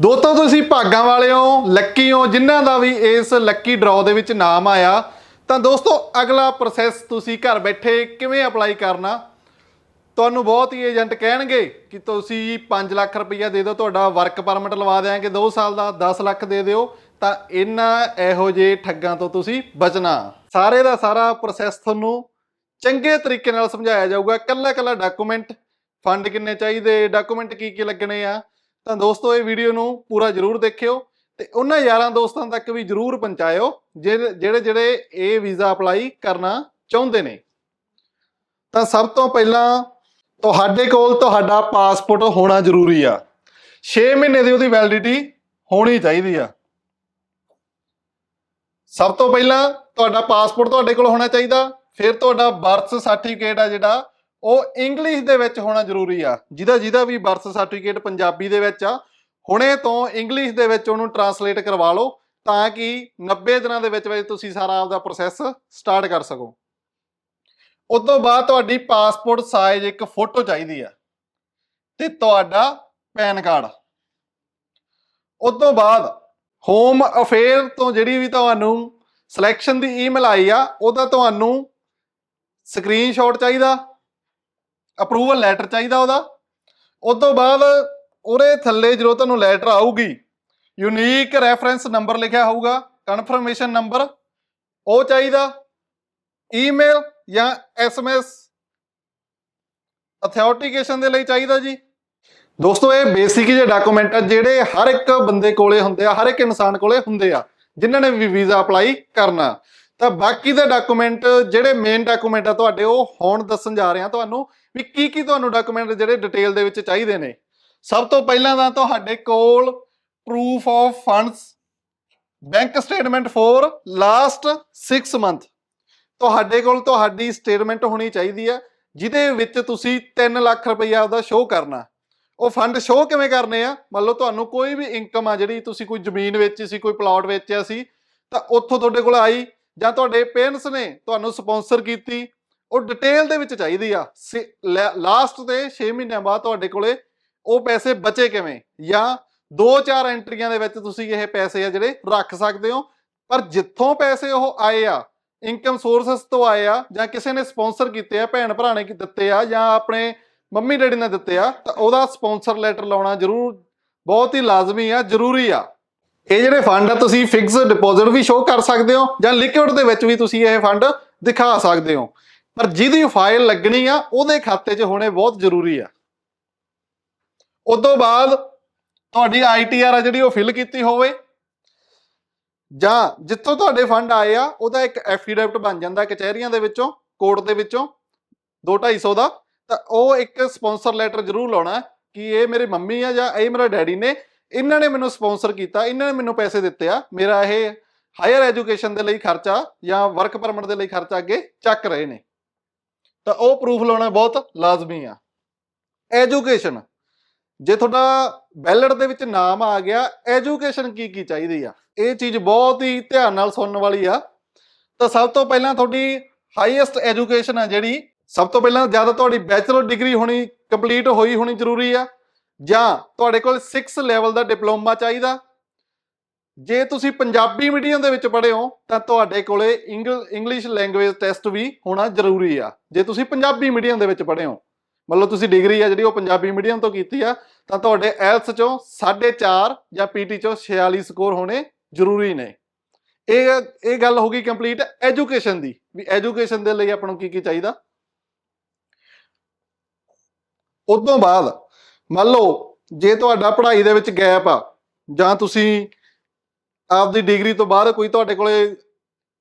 ਦੋਸਤੋ, ਤੁਸੀਂ ਭਾਗਾਂ ਵਾਲੇ ਹੋ, ਲੱਕੀ ਹੋ, ਜਿਨ੍ਹਾਂ ਦਾ ਵੀ ਇਸ ਲੱਕੀ ਡਰਾਅ ਦੇ ਵਿੱਚ ਨਾਮ ਆਇਆ। ਤਾਂ ਦੋਸਤੋ, ਅਗਲਾ ਪ੍ਰੋਸੈਸ ਤੁਸੀਂ ਘਰ ਬੈਠੇ ਕਿਵੇਂ ਅਪਲਾਈ ਕਰਨਾ? ਤੁਹਾਨੂੰ ਬਹੁਤ ਹੀ ਏਜੰਟ ਕਹਿਣਗੇ ਕਿ ਤੁਸੀਂ 5 ਲੱਖ ਰੁਪਈਆ ਦੇ ਦਿਓ, ਤੁਹਾਡਾ ਵਰਕ ਪਰਮਿਟ ਲਵਾ ਦਿਆਂਗੇ 2 ਸਾਲ ਦਾ 10 ਲੱਖ ਦੇ ਦਿਓ। ਤਾਂ ਇਹਨਾਂ ਇਹੋ ਜਿਹੇ ਠੱਗਾਂ ਤੋਂ ਤੁਸੀਂ ਬਚਣਾ। ਸਾਰੇ ਦਾ ਸਾਰਾ ਪ੍ਰੋਸੈਸ ਤੁਹਾਨੂੰ ਚੰਗੇ ਤਰੀਕੇ ਨਾਲ ਸਮਝਾਇਆ ਜਾਊਗਾ। ਕੱਲਾ ਕੱਲਾ ਡਾਕੂਮੈਂਟ ਫੰਡ ਕਿੰਨੇ ਚਾਹੀਦੇ ਡਾਕੂਮੈਂਟ ਕੀ ਕੀ ਲੱਗਣੇ ਆ ਤਾਂ ਦੋਸਤੋ ਇਹ ਵੀਡੀਓ ਨੂੰ ਪੂਰਾ ਜ਼ਰੂਰ ਦੇਖਿਓ ਤੇ ਉਹਨਾਂ ਯਾਰਾਂ ਦੋਸਤਾਂ ਤੱਕ ਵੀ ਜ਼ਰੂਰ ਪਹੁੰਚਾਇਓ, ਜਿਹੜੇ ਜਿਹੜੇ ਜਿਹੜੇ ਇਹ ਵੀਜ਼ਾ ਅਪਲਾਈ ਕਰਨਾ ਚਾਹੁੰਦੇ ਨੇ। ਤਾਂ ਸਭ ਤੋਂ ਪਹਿਲਾਂ ਤੁਹਾਡੇ ਕੋਲ ਤੁਹਾਡਾ ਪਾਸਪੋਰਟ ਹੋਣਾ ਜ਼ਰੂਰੀ ਆ। 6 ਮਹੀਨੇ ਦੀ ਉਹਦੀ ਵੈਲਿਡਿਟੀ ਹੋਣੀ ਚਾਹੀਦੀ ਆ। ਸਭ ਤੋਂ ਪਹਿਲਾਂ ਤੁਹਾਡਾ ਪਾਸਪੋਰਟ ਤੁਹਾਡੇ ਕੋਲ ਹੋਣਾ ਚਾਹੀਦਾ, ਫਿਰ ਤੁਹਾਡਾ ਬਰਥ ਸਰਟੀਫਿਕੇਟ ਆ ਜਿਹੜਾ ਉਹ ਇੰਗਲਿਸ਼ ਦੇ ਵਿੱਚ ਹੋਣਾ ਜ਼ਰੂਰੀ ਆ। ਜਿਹਦਾ ਜਿਹਦਾ ਵੀ ਬਰਥ ਸਰਟੀਫਿਕੇਟ ਪੰਜਾਬੀ ਦੇ ਵਿੱਚ ਆ, ਹੁਣੇ ਤੋਂ ਇੰਗਲਿਸ਼ ਦੇ ਵਿੱਚ ਉਹਨੂੰ ਟਰਾਂਸਲੇਟ ਕਰਵਾ ਲਓ ਤਾਂ ਕਿ 90 ਦਿਨਾਂ ਦੇ ਵਿੱਚ ਵਿੱਚ ਤੁਸੀਂ ਸਾਰਾ ਆਪਦਾ ਪ੍ਰੋਸੈਸ ਸਟਾਰਟ ਕਰ ਸਕੋ। ਉਸ ਤੋਂ ਬਾਅਦ ਤੁਹਾਡੀ ਪਾਸਪੋਰਟ ਸਾਈਜ਼ ਇੱਕ ਫੋਟੋ ਚਾਹੀਦੀ ਆ ਤੇ ਤੁਹਾਡਾ ਪੈਨ ਕਾਰਡ ਉਸ ਤੋਂ ਬਾਅਦ ਹੋਮ ਅਫੇਅਰ ਤੋਂ ਜਿਹੜੀ ਵੀ ਤੁਹਾਨੂੰ ਸਿਲੈਕਸ਼ਨ ਦੀ ਈਮੇਲ ਆਈ ਆ, ਉਹਦਾ ਤੁਹਾਨੂੰ ਸਕਰੀਨਸ਼ਾਟ ਚਾਹੀਦਾ। ਅਪਰੂਵਲ ਲੈਟਰ ਚਾਹੀਦਾ ਉਹਦਾ। ਉਸ ਤੋਂ ਬਾਅਦ ਉਹਦੇ ਥੱਲੇ ਜਦੋਂ ਤੁਹਾਨੂੰ ਲੈਟਰ ਆਊਗੀ ਯੂਨੀਕ ਰੈਫਰੈਂਸ ਨੰਬਰ ਲਿਖਿਆ ਹੋਊਗਾ ਕਨਫਰਮੇਸ਼ਨ ਨੰਬਰ ਉਹ ਚਾਹੀਦਾ। ਈਮੇਲ ਜਾਂ ਐਸਐਮਐਸ ਅਥੈਂਟੀਕੇਸ਼ਨ ਦੇ ਲਈ ਚਾਹੀਦਾ ਜੀ। ਦੋਸਤੋ, ਇਹ ਬੇਸਿਕ ਜਿਹੇ ਡਾਕੂਮੈਂਟ ਆ, ਜਿਹੜੇ ਹਰ ਇੱਕ ਬੰਦੇ ਕੋਲੇ ਹੁੰਦੇ ਆ, ਹਰ ਇੱਕ ਇਨਸਾਨ ਕੋਲੇ ਹੁੰਦੇ ਆ, ਜਿਨ੍ਹਾਂ ਨੇ ਵੀ ਵੀਜ਼ਾ ਅਪਲਾਈ ਕਰਨਾ। ਤਾਂ ਬਾਕੀ ਦੇ ਡਾਕੂਮੈਂਟ ਜਿਹੜੇ ਮੇਨ ਡਾਕੂਮੈਂਟ ਆ ਤੁਹਾਡੇ, ਉਹ ਹੁਣ ਦੱਸਣ ਜਾ ਰਹੇ ਹਾਂ ਤੁਹਾਨੂੰ ਵੀ ਕੀ ਕੀ ਤੁਹਾਨੂੰ ਡਾਕੂਮੈਂਟ ਜਿਹੜੇ ਡਿਟੇਲ ਦੇ ਵਿੱਚ ਚਾਹੀਦੇ ਨੇ। ਸਭ ਤੋਂ ਪਹਿਲਾਂ ਤਾਂ ਤੁਹਾਡੇ ਕੋਲ proof of funds bank statement for last 6 month ਤੁਹਾਡੇ ਕੋਲ ਤੁਹਾਡੀ ਸਟੇਟਮੈਂਟ ਹੋਣੀ ਚਾਹੀਦੀ ਹੈ ਜਿਹਦੇ ਵਿੱਚ ਤੁਸੀਂ 3 ਲੱਖ ਰੁਪਈਆ ਉਹਦਾ ਸ਼ੋਅ ਕਰਨਾ। ਉਹ ਫੰਡ ਸ਼ੋਅ ਕਿਵੇਂ ਕਰਨੇ ਆ? ਮੰਨ ਲਓ ਤੁਹਾਨੂੰ ਕੋਈ ਵੀ ਇਨਕਮ ਆ ਜਿਹੜੀ ਤੁਸੀਂ ਕੋਈ ਜ਼ਮੀਨ ਵੇਚੀ ਸੀ, ਕੋਈ ਪਲਾਟ ਵੇਚਿਆ ਸੀ, ਤਾਂ ਉੱਥੋਂ ਤੁਹਾਡੇ ਕੋਲ ਆਈ ਜਾਂ ਤੁਹਾਡੇ ਪੇਰੈਂਟਸ ਨੇ ਤੁਹਾਨੂੰ ਸਪਾਂਸਰ ਕੀਤੀ, ਉਹ ਡਿਟੇਲ ਦੇ ਵਿੱਚ ਚਾਹੀਦੀ ਆ। ਲਾਸਟ ਤੇ 6 ਮਹੀਨਿਆਂ ਬਾਅਦ ਤੁਹਾਡੇ ਕੋਲੇ ਉਹ ਪੈਸੇ ਬਚੇ ਕਿਵੇਂ? ਜਾਂ 2-4 ਐਂਟਰੀਆਂ ਦੇ ਵਿੱਚ ਤੁਸੀਂ ਇਹ ਪੈਸੇ ਆ ਜਿਹੜੇ ਰੱਖ ਸਕਦੇ ਹੋ, ਪਰ ਜਿੱਥੋਂ ਪੈਸੇ ਉਹ ਆਏ ਆ ਇਨਕਮ ਸੋਰਸਸ ਤੋਂ ਆਏ ਆ, ਜਾਂ ਕਿਸੇ ਨੇ ਸਪਾਂਸਰ ਕੀਤੇ ਆ, ਭੈਣ ਭਰਾ ਨੇ ਕੀ ਦਿੱਤੇ ਆ, ਜਾਂ ਆਪਣੇ ਮੰਮੀ ਡੈਡੀ ਨੇ ਦਿੱਤੇ ਆ, ਤਾਂ ਉਹਦਾ ਸਪਾਂਸਰ ਲੈਟਰ ਲਾਉਣਾ ਜ਼ਰੂਰ ਬਹੁਤ ਹੀ ਲਾਜ਼ਮੀ ਆ, ਜ਼ਰੂਰੀ ਆ। ਇਹ ਜਿਹੜੇ ਫੰਡ ਆ, ਤੁਸੀਂ ਫਿਕਸਡ ਡਿਪੋਜ਼ਿਟ ਵੀ ਸ਼ੋਅ ਕਰ ਸਕਦੇ ਹੋ ਜਾਂ ਲਿਕੁਇਡ ਦੇ ਵਿੱਚ ਵੀ ਤੁਸੀਂ ਇਹ ਫੰਡ ਦਿਖਾ ਸਕਦੇ ਹੋ। ਪਰ ਜਿਹਦੀ ਫਾਈਲ ਲੱਗਣੀ ਆ, ਉਹਦੇ ਖਾਤੇ 'ਚ ਹੋਣੇ ਬਹੁਤ ਜ਼ਰੂਰੀ ਆ। ਉਸ ਤੋਂ ਬਾਅਦ ਤੁਹਾਡੀ ਆਈਟੀਆਰ ਆ ਜਿਹੜੀ ਉਹ ਫਿਲ ਕੀਤੀ ਹੋਵੇ, ਜਾਂ ਜਿੱਥੋਂ ਤੁਹਾਡੇ ਫੰਡ ਆਏ ਆ, ਉਹਦਾ ਇੱਕ ਐਫੀਡੈਵਿਟ ਬਣ ਜਾਂਦਾ ਕਚਹਿਰੀਆਂ ਦੇ ਵਿੱਚੋਂ, ਕੋਰਟ ਦੇ ਵਿੱਚੋਂ 2-250 ਦਾ। ਤਾਂ ਉਹ ਇੱਕ ਸਪਾਂਸਰ ਲੈਟਰ ਜ਼ਰੂਰ ਲਾਉਣਾ ਕਿ ਇਹ ਮੇਰੇ ਮੰਮੀ ਆ ਜਾਂ ਇਹ ਮੇਰਾ ਡੈਡੀ ਨੇ ਇਹਨਾਂ ਨੇ ਮੈਨੂੰ ਸਪਾਂਸਰ ਕੀਤਾ, ਇਹਨਾਂ ਨੇ ਮੈਨੂੰ ਪੈਸੇ ਦਿੱਤੇ ਆ। ਮੇਰਾ ਇਹ ਹਾਇਰ ਐਜੂਕੇਸ਼ਨ ਦੇ ਲਈ ਖਰਚਾ ਜਾਂ ਵਰਕ ਪਰਮਿਟ ਦੇ ਲਈ ਖਰਚਾ ਅੱਗੇ ਚੱਕ ਰਹੇ ਨੇ। ਤਾਂ ਉਹ ਪ੍ਰੂਫ ਲਾਉਣਾ ਬਹੁਤ ਲਾਜ਼ਮੀ ਆ। ਐਜੂਕੇਸ਼ਨ ਜੇ ਤੁਹਾਡਾ ਬੈਲਟ ਦੇ ਵਿੱਚ ਨਾਮ ਆ ਗਿਆ ਐਜੂਕੇਸ਼ਨ ਕੀ ਕੀ ਚਾਹੀਦੀ ਆ? ਇਹ ਚੀਜ਼ ਬਹੁਤ ਹੀ ਧਿਆਨ ਨਾਲ ਸੁਣਨ ਵਾਲੀ ਆ। ਤਾਂ ਸਭ ਤੋਂ ਪਹਿਲਾਂ ਤੁਹਾਡੀ ਹਾਈਐਸਟ ਐਜੂਕੇਸ਼ਨ ਆ ਜਿਹੜੀ, ਸਭ ਤੋਂ ਪਹਿਲਾਂ ਜ਼ਿਆਦਾ ਤੁਹਾਡੀ ਬੈਚਲਰ ਡਿਗਰੀ ਹੋਣੀ ਕੰਪਲੀਟ ਹੋਈ ਹੋਣੀ ਜ਼ਰੂਰੀ ਆ। ਜਾਂ ਤੁਹਾਡੇ ਕੋਲ 6 ਲੈਵਲ ਦਾ ਡਿਪਲੋਮਾ ਚਾਹੀਦਾ। ਜੇ ਤੁਸੀਂ ਪੰਜਾਬੀ ਮੀਡੀਅਮ ਦੇ ਵਿੱਚ ਪੜ੍ਹੇ ਹੋ, ਤਾਂ ਤੁਹਾਡੇ ਕੋਲੇ ਇੰਗਲਿਸ਼ ਲੈਂਗੁਏਜ ਟੈਸਟ ਵੀ ਹੋਣਾ ਜ਼ਰੂਰੀ ਆ। ਜੇ ਤੁਸੀਂ ਪੰਜਾਬੀ ਮੀਡੀਅਮ ਦੇ ਵਿੱਚ ਪੜ੍ਹੇ ਹੋ, ਮਤਲਬ ਤੁਸੀਂ ਡਿਗਰੀ ਆ ਜਿਹੜੀ ਉਹ ਪੰਜਾਬੀ ਮੀਡੀਅਮ ਤੋਂ ਕੀਤੀ ਆ, ਤਾਂ ਤੁਹਾਡੇ ਐਲਸ ਚੋਂ 4.5 ਜਾਂ ਪੀਟੀ ਚੋਂ 46 ਸਕੋਰ ਹੋਣੇ ਜ਼ਰੂਰੀ ਨੇ। ਇਹ ਇਹ ਗੱਲ ਹੋ ਗਈ ਕੰਪਲੀਟ ਐਜੂਕੇਸ਼ਨ ਦੀ। ਵੀ ਐਜੂਕੇਸ਼ਨ ਦੇ ਲਈ ਆਪਾਂ ਨੂੰ ਕੀ ਕੀ ਚਾਹੀਦਾ? ਉਸ ਤੋਂ ਬਾਅਦ ਮੰਨ ਲਓ, ਜੇ ਤੁਹਾਡਾ ਪੜ੍ਹਾਈ ਦੇ ਵਿੱਚ ਗੈਪ ਆ, ਜਾਂ ਤੁਸੀਂ ਆਪਦੀ ਡਿਗਰੀ ਤੋਂ ਬਾਅਦ ਕੋਈ ਤੁਹਾਡੇ ਕੋਲੇ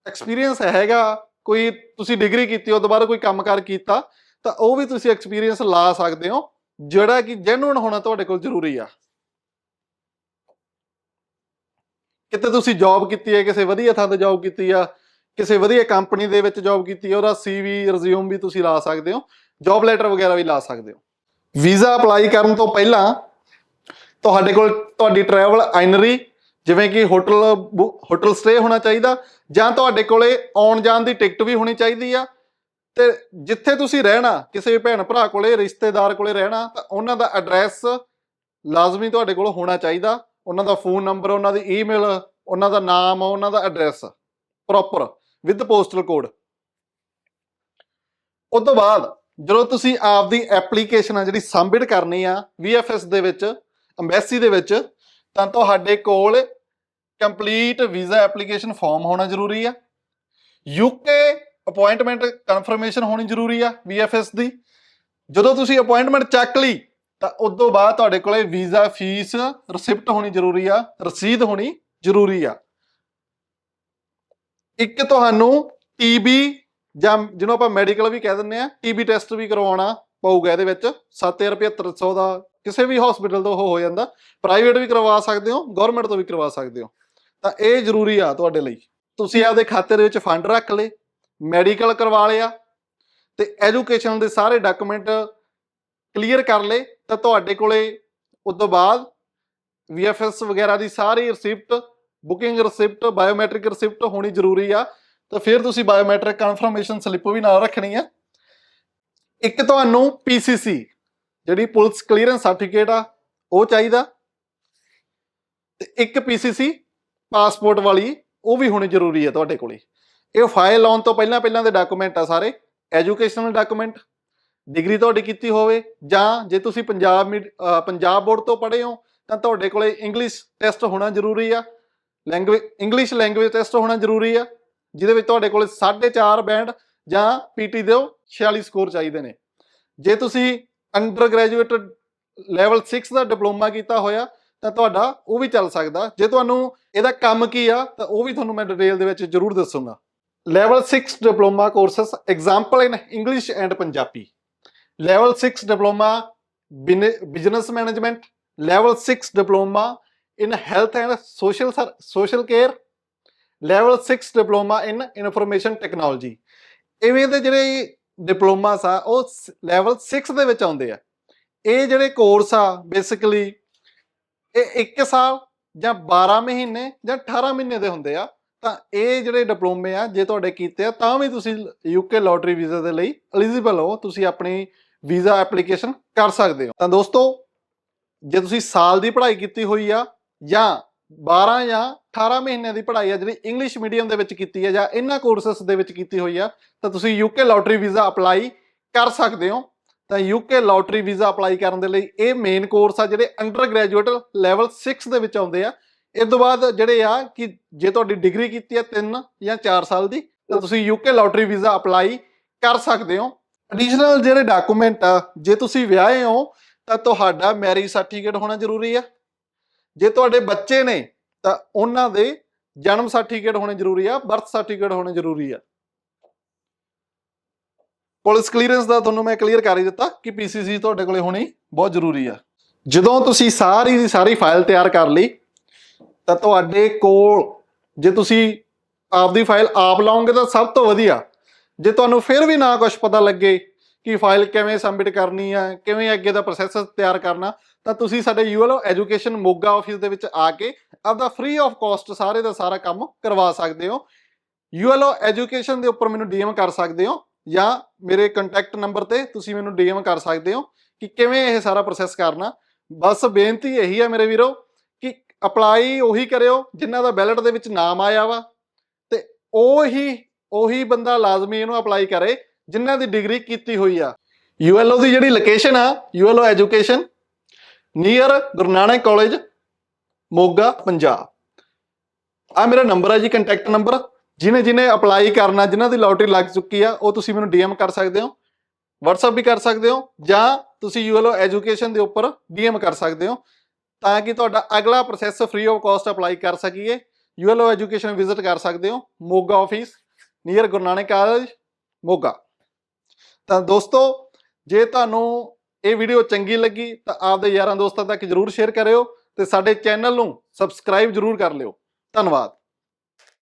ਐਕਸਪੀਰੀਅੰਸ ਹੈਗਾ, ਕੋਈ ਤੁਸੀਂ ਡਿਗਰੀ ਕੀਤੀ, ਉਹ ਤੋਂ ਬਾਅਦ ਕੋਈ ਕੰਮਕਾਰ ਕੀਤਾ, ਤਾਂ ਉਹ ਵੀ ਤੁਸੀਂ ਐਕਸਪੀਰੀਅੰਸ ਲਾ ਸਕਦੇ ਹੋ, ਜਿਹੜਾ ਕਿ ਜੈਨੂਇਨ ਹੋਣਾ ਤੁਹਾਡੇ ਕੋਲ ਜ਼ਰੂਰੀ ਆ। ਕਿਤੇ ਤੁਸੀਂ ਜੌਬ ਕੀਤੀ ਹੈ, ਕਿਸੇ ਵਧੀਆ ਥਾਂ ਤੇ ਜੌਬ ਕੀਤੀ ਆ, ਕਿਸੇ ਵਧੀਆ ਕੰਪਨੀ ਦੇ ਵਿੱਚ ਜੌਬ ਕੀਤੀ ਹੈ, ਉਹਦਾ ਸੀਵੀ ਰਿਜ਼ਿਊਮ ਵੀ ਤੁਸੀਂ ਲਾ ਸਕਦੇ ਹੋ ਜੌਬ ਲੈਟਰ ਵਗੈਰਾ ਵੀ ਲਾ ਸਕਦੇ ਹੋ। ਵੀਜ਼ਾ ਅਪਲਾਈ ਕਰਨ ਤੋਂ ਪਹਿਲਾਂ ਤੁਹਾਡੇ ਕੋਲ ਤੁਹਾਡੀ ਟਰੈਵਲ ਆਈਨਰੀ ਜਿਵੇਂ ਕਿ ਹੋਟਲ ਹੋਟਲ ਸਟੇ ਹੋਣਾ ਚਾਹੀਦਾ, ਜਾਂ ਤੁਹਾਡੇ ਕੋਲੇ ਆਉਣ ਜਾਣ ਦੀ ਟਿਕਟ ਵੀ ਹੋਣੀ ਚਾਹੀਦੀ ਆ। ਤੇ ਜਿੱਥੇ ਤੁਸੀਂ ਰਹਿਣਾ, ਕਿਸੇ ਭੈਣ ਭਰਾ ਕੋਲੇ, ਰਿਸ਼ਤੇਦਾਰ ਕੋਲੇ ਰਹਿਣਾ, ਤਾਂ ਉਹਨਾਂ ਦਾ ਐਡਰੈਸ ਲਾਜ਼ਮੀ ਤੁਹਾਡੇ ਕੋਲ ਹੋਣਾ ਚਾਹੀਦਾ। ਉਹਨਾਂ ਦਾ ਫੋਨ ਨੰਬਰ ਉਹਨਾਂ ਦੀ ਈਮੇਲ ਉਹਨਾਂ ਦਾ ਨਾਮ, ਉਹਨਾਂ ਦਾ address proper with postal code ਉਸ ਤੋਂ ਬਾਅਦ ਜਦੋਂ ਤੁਸੀਂ ਆਪਦੀ ਐਪਲੀਕੇਸ਼ਨ ਆ ਜਿਹੜੀ ਸਬਮਿਟ ਕਰਨੀ ਆ VFS ਦੇ ਵਿੱਚ ਐਮਬੈਸੀ ਦੇ ਵਿੱਚ, ਤਾਂ ਤੁਹਾਡੇ ਕੋਲ ਕੰਪਲੀਟ ਵੀਜ਼ਾ ਐਪਲੀਕੇਸ਼ਨ ਫਾਰਮ ਹੋਣਾ ਜ਼ਰੂਰੀ ਆ। ਯੂਕੇ ਅਪਾਇੰਟਮੈਂਟ ਕਨਫਰਮੇਸ਼ਨ ਹੋਣੀ ਜ਼ਰੂਰੀ ਆ VFS ਦੀ। ਜਦੋਂ ਤੁਸੀਂ ਅਪਾਇੰਟਮੈਂਟ ਚੱਕ ਲਈ, ਤਾਂ ਉਸ ਤੋਂ ਬਾਅਦ ਤੁਹਾਡੇ ਕੋਲੇ ਵੀਜ਼ਾ ਫੀਸ ਰਿਸਿਪਟ ਹੋਣੀ ਜ਼ਰੂਰੀ ਆ ਰਸੀਦ ਹੋਣੀ ਜ਼ਰੂਰੀ ਆ। ਇੱਕ ਤੁਹਾਨੂੰ ਟੀਬੀ ਜਾਂ ਜਿਹਨੂੰ ਆਪਾਂ ਮੈਡੀਕਲ ਵੀ ਕਹਿ ਦਿੰਦੇ ਆ ਟੀਬੀ ਟੈਸਟ ਵੀ ਕਰਵਾਉਣਾ ਪਊਗਾ ਇਹਦੇ ਵਿੱਚ 7750 ਦਾ ਕਿਸੇ ਵੀ ਹਸਪੀਟਲ ਤੋਂ ਉਹ ਹੋ ਜਾਂਦਾ ਪ੍ਰਾਈਵੇਟ ਵੀ ਕਰਵਾ ਸਕਦੇ ਹੋ ਗਵਰਨਮੈਂਟ ਤੋਂ ਵੀ ਕਰਵਾ ਸਕਦੇ ਹੋ। ਤਾਂ ਇਹ ਜ਼ਰੂਰੀ ਆ ਤੁਹਾਡੇ ਲਈ। ਤੁਸੀਂ ਆਪਦੇ ਖਾਤੇ ਦੇ ਵਿੱਚ ਫੰਡ ਰੱਖ ਲਏ ਮੈਡੀਕਲ ਕਰਵਾ ਲਿਆ, ਤੇ ਐਜੂਕੇਸ਼ਨ ਦੇ ਸਾਰੇ ਡਾਕੂਮੈਂਟ ਕਲੀਅਰ ਕਰ ਲਏ, ਤਾਂ ਤੁਹਾਡੇ ਕੋਲੇ ਉਸ ਤੋਂ ਬਾਅਦ VFS ਵਗੈਰਾ ਦੀ ਸਾਰੀ receipt booking receipt biometric receipt ਹੋਣੀ ਜ਼ਰੂਰੀ ਆ। ਤਾਂ ਫਿਰ ਤੁਸੀਂ ਬਾਇਓਮੈਟ੍ਰਿਕ ਕਨਫਰਮੇਸ਼ਨ ਸਲਿੱਪ ਵੀ ਨਾਲ ਰੱਖਣੀ ਹੈ ਇੱਕ ਤੁਹਾਨੂੰ PCC ਜਿਹੜੀ ਪੁਲਿਸ ਕਲੀਅਰੈਂਸ ਸਰਟੀਫਿਕੇਟ ਆ, ਉਹ ਚਾਹੀਦਾ। ਤੇ ਇੱਕ PCC ਪਾਸਪੋਰਟ ਵਾਲੀ, ਉਹ ਵੀ ਹੋਣੀ ਜ਼ਰੂਰੀ ਆ ਤੁਹਾਡੇ ਕੋਲੇ। ਇਹ ਫਾਈਲ ਲਾਉਣ ਤੋਂ ਪਹਿਲਾਂ ਪਹਿਲਾਂ ਦੇ ਡਾਕੂਮੈਂਟ ਆ ਸਾਰੇ ਐਜੂਕੇਸ਼ਨਲ ਡਾਕੂਮੈਂਟ ਡਿਗਰੀ ਤੁਹਾਡੀ ਕੀਤੀ ਹੋਵੇ, ਜਾਂ ਜੇ ਤੁਸੀਂ ਪੰਜਾਬ ਮੀਡ- ਪੰਜਾਬ ਬੋਰਡ ਤੋਂ ਪੜ੍ਹੇ ਹੋ, ਤਾਂ ਤੁਹਾਡੇ ਕੋਲੇ ਇੰਗਲਿਸ਼ ਟੈਸਟ ਹੋਣਾ ਜ਼ਰੂਰੀ ਆ। ਲੈਂਗੁਏਜ ਇੰਗਲਿਸ਼ ਲੈਂਗੁਏਜ ਟੈਸਟ ਹੋਣਾ ਜ਼ਰੂਰੀ ਆ। ਜਿਹਦੇ ਵਿੱਚ ਤੁਹਾਡੇ ਕੋਲੇ 4.5 ਬੈਂਡ ਜਾਂ ਪੀਟੀ ਦੇ 46 ਸਕੋਰ ਚਾਹੀਦੇ ਨੇ। ਜੇ ਤੁਸੀਂ ਅੰਡਰ ਗ੍ਰੈਜੂਏਟ ਲੈਵਲ 6 ਦਾ ਡਿਪਲੋਮਾ ਕੀਤਾ ਹੋਇਆ, ਤਾਂ ਤੁਹਾਡਾ ਉਹ ਵੀ ਚੱਲ ਸਕਦਾ। ਜੇ ਤੁਹਾਨੂੰ ਇਹਦਾ ਕੰਮ ਕੀ ਆ, ਤਾਂ ਉਹ ਵੀ ਤੁਹਾਨੂੰ ਮੈਂ ਡਿਟੇਲ ਦੇ ਵਿੱਚ ਜ਼ਰੂਰ ਦੱਸੂਗਾ। Level 6 diploma courses example in English and Punjabi. Level 6 diploma business management level 6 diploma in health and social social care level 6 diploma in information technology ਇਵੇਂ ਦੇ ਜਿਹੜੇ ਡਿਪਲੋਮਾਸ ਆ, ਉਹ ਲੈਵਲ 6 ਦੇ ਵਿੱਚ ਆਉਂਦੇ ਆ। ਇਹ ਜਿਹੜੇ ਕੋਰਸ ਆ ਬੇਸਿਕਲੀ ਇਹ 1 ਸਾਲ ਜਾਂ 12 ਮਹੀਨੇ ਜਾਂ 18 ਮਹੀਨੇ ਦੇ ਹੁੰਦੇ ਆ, ਤਾਂ ਇਹ ਜਿਹੜੇ ਡਿਪਲੋਮੇ ਆ, ਜੇ ਤੁਹਾਡੇ ਕੀਤੇ ਆ, ਤਾਂ ਵੀ ਤੁਸੀਂ ਯੂਕੇ ਲੋਟਰੀ ਵੀਜ਼ਾ ਦੇ ਲਈ ਐਲੀਜੀਬਲ ਹੋ, ਤੁਸੀਂ ਆਪਣੀ ਵੀਜ਼ਾ ਐਪਲੀਕੇਸ਼ਨ ਕਰ ਸਕਦੇ ਹੋ। ਤਾਂ ਦੋਸਤੋ, ਜੇ ਤੁਸੀਂ ਸਾਲ ਦੀ ਪੜ੍ਹਾਈ ਕੀਤੀ ਹੋਈ ਆ ਜਾਂ 12 ਜਾਂ 18 ਮਹੀਨਿਆਂ ਦੀ ਪੜ੍ਹਾਈ ਆ ਜਿਹੜੀ ਇੰਗਲਿਸ਼ ਮੀਡੀਅਮ ਦੇ ਵਿੱਚ ਕੀਤੀ ਹੈ ਜਾਂ ਇਹਨਾਂ ਕੋਰਸਸ ਦੇ ਵਿੱਚ ਕੀਤੀ ਹੋਈ ਆ, ਤਾਂ ਤੁਸੀਂ ਯੂਕੇ ਲੋਟਰੀ ਵੀਜ਼ਾ ਅਪਲਾਈ ਕਰ ਸਕਦੇ ਹੋ। ਤਾਂ ਯੂਕੇ ਲੋਟਰੀ ਵੀਜ਼ਾ ਅਪਲਾਈ ਕਰਨ ਦੇ ਲਈ ਇਹ ਮੇਨ ਕੋਰਸ ਆ ਜਿਹੜੇ ਅੰਡਰ ਗ੍ਰੈਜੂਏਟ ਲੈਵਲ 6 ਦੇ ਵਿੱਚ ਆਉਂਦੇ ਆ। ਇਸ ਤੋਂ ਬਾਅਦ ਜਿਹੜੇ ਆ ਕਿ ਜੇ ਤੁਹਾਡੀ ਡਿਗਰੀ ਕੀਤੀ ਹੈ 3 ਜਾਂ 4 ਸਾਲ ਦੀ, ਤਾਂ ਤੁਸੀਂ ਯੂਕੇ ਲੋਟਰੀ ਵੀਜ਼ਾ ਅਪਲਾਈ ਕਰ ਸਕਦੇ ਹੋ। ਐਡੀਸ਼ਨਲ ਜਿਹੜੇ ਡਾਕੂਮੈਂਟ ਆ, ਜੇ ਤੁਸੀਂ ਵਿਆਹੇ ਹੋ, ਤਾਂ ਤੁਹਾਡਾ ਮੈਰਿਜ ਸਰਟੀਫਿਕੇਟ ਹੋਣਾ ਜ਼ਰੂਰੀ ਆ। ਜੇ ਤੁਹਾਡੇ ਬੱਚੇ ਨੇ ਤਾਂ ਉਹਨਾਂ ਦੇ ਜਨਮ ਸਰਟੀਫਿਕੇਟ ਹੋਣੇ ਜ਼ਰੂਰੀ ਆ ਬਰਥ ਸਰਟੀਫਿਕੇਟ ਹੋਣੇ ਜ਼ਰੂਰੀ ਆ। ਪੁਲਿਸ ਕਲੀਅਰੈਂਸ ਦਾ ਤੁਹਾਨੂੰ ਮੈਂ ਕਲੀਅਰ ਕਰ ਹੀ ਦਿੱਤਾ ਕਿ ਪੀਸੀਸੀ ਤੁਹਾਡੇ ਕੋਲੇ ਹੋਣੀ ਬਹੁਤ ਜ਼ਰੂਰੀ ਆ। ਜਦੋਂ ਤੁਸੀਂ ਸਾਰੀ ਦੀ ਸਾਰੀ ਫਾਈਲ ਤਿਆਰ ਕਰ ਲਈ, ਤਾਂ ਤੁਹਾਡੇ ਕੋਲ, ਜੇ ਤੁਸੀਂ ਆਪਦੀ ਫਾਈਲ ਆਪ ਲਾਓਗੇ ਤਾਂ ਸਭ ਤੋਂ ਵਧੀਆ। ਜੇ ਤੁਹਾਨੂੰ ਫਿਰ ਵੀ ਨਾ ਕੁਝ ਪਤਾ ਲੱਗੇ ਕਿ ਫਾਈਲ ਕਿਵੇਂ ਸਬਮਿਟ ਕਰਨੀ ਆ, ਕਿਵੇਂ ਅੱਗੇ ਦਾ ਪ੍ਰੋਸੈਸ ਤਿਆਰ ਕਰਨਾ, ਤਾਂ ਤੁਸੀਂ ਸਾਡੇ ਯੂਐਲਓ ਐਜੂਕੇਸ਼ਨ ਮੋਗਾ ਆਫਿਸ ਦੇ ਵਿੱਚ ਆ ਕੇ ਆਪਦਾ ਫ੍ਰੀ ਆਫ ਕਾਸਟ ਸਾਰੇ ਦਾ ਸਾਰਾ ਕੰਮ ਕਰਵਾ ਸਕਦੇ ਹੋ। ਯੂਐਲਓ ਐਜੂਕੇਸ਼ਨ ਦੇ ਉੱਪਰ ਮੈਨੂੰ ਡੀਐਮ ਕਰ ਸਕਦੇ ਹੋ ਜਾਂ ਮੇਰੇ ਕੰਟੈਕਟ ਨੰਬਰ ਤੇ ਤੁਸੀਂ ਮੈਨੂੰ ਡੀਐਮ ਕਰ ਸਕਦੇ ਹੋ ਕਿ ਕਿਵੇਂ ਇਹ ਸਾਰਾ ਪ੍ਰੋਸੈਸ ਕਰਨਾ। ਬਸ ਬੇਨਤੀ ਇਹੀ ਹੈ ਮੇਰੇ ਵੀਰੋ ਕਿ ਅਪਲਾਈ ਉਹੀ ਕਰਿਓ ਜਿਨ੍ਹਾਂ ਦਾ ਬੈਲਟ ਦੇ ਵਿੱਚ ਨਾਮ ਆਇਆ ਵਾ ਤੇ ਉਹੀ ਉਹੀ ਬੰਦਾ ਲਾਜ਼ਮੀ ਇਹਨੂੰ ਅਪਲਾਈ ਕਰੇ ਜਿਨ੍ਹਾਂ ਦੀ ਡਿਗਰੀ ਕੀਤੀ ਹੋਈ ਆ। ਯੂਐਲਓ ਦੀ ਜਿਹੜੀ ਲੋਕੇਸ਼ਨ ਆ ULO education near Guru Nanak college Moga, Punjab. ਆ ਮੇਰਾ ਨੰਬਰ ਹੈ ਜੀ ਕੰਟੈਕਟ ਨੰਬਰ ਜਿਹਨੇ ਜਿਹਨੇ ਅਪਲਾਈ ਕਰਨਾ, ਜਿਨ੍ਹਾਂ ਦੀ ਲੋਟਰੀ ਲੱਗ ਚੁੱਕੀ ਆ, ਉਹ ਤੁਸੀਂ ਮੈਨੂੰ ਡੀਐਮ ਕਰ ਸਕਦੇ ਹੋ। WhatsApp ਵੀ ਕਰ ਸਕਦੇ ਹੋ, ਜਾਂ ਤੁਸੀਂ ਯੂਐਲਓ ਐਜੂਕੇਸ਼ਨ ਦੇ ਉੱਪਰ ਡੀਐਮ ਕਰ ਸਕਦੇ ਹੋ, ਤਾਂ ਕਿ ਤੁਹਾਡਾ ਅਗਲਾ process free of cost apply ਕਰ ਸਕੀਏ। ਯੂਐਲਓ ਐਜੂਕੇਸ਼ਨ ਵਿਜ਼ਿਟ ਕਰ ਸਕਦੇ ਹੋ, Moga office near Guru Nanak college Moga. ਤਾਂ ਦੋਸਤੋ, ਜੇ ਤੁਹਾਨੂੰ ਇਹ ਵੀਡੀਓ ਚੰਗੀ ਲੱਗੀ, ਤਾਂ ਆਪਦੇ ਯਾਰਾਂ ਦੋਸਤਾਂ ਤੱਕ ਜਰੂਰ ਸ਼ੇਅਰ ਕਰਿਓ ਤੇ ਸਾਡੇ ਚੈਨਲ ਨੂੰ ਸਬਸਕ੍ਰਾਈਬ ਜਰੂਰ ਕਰ ਲਿਓ। ਧੰਨਵਾਦ।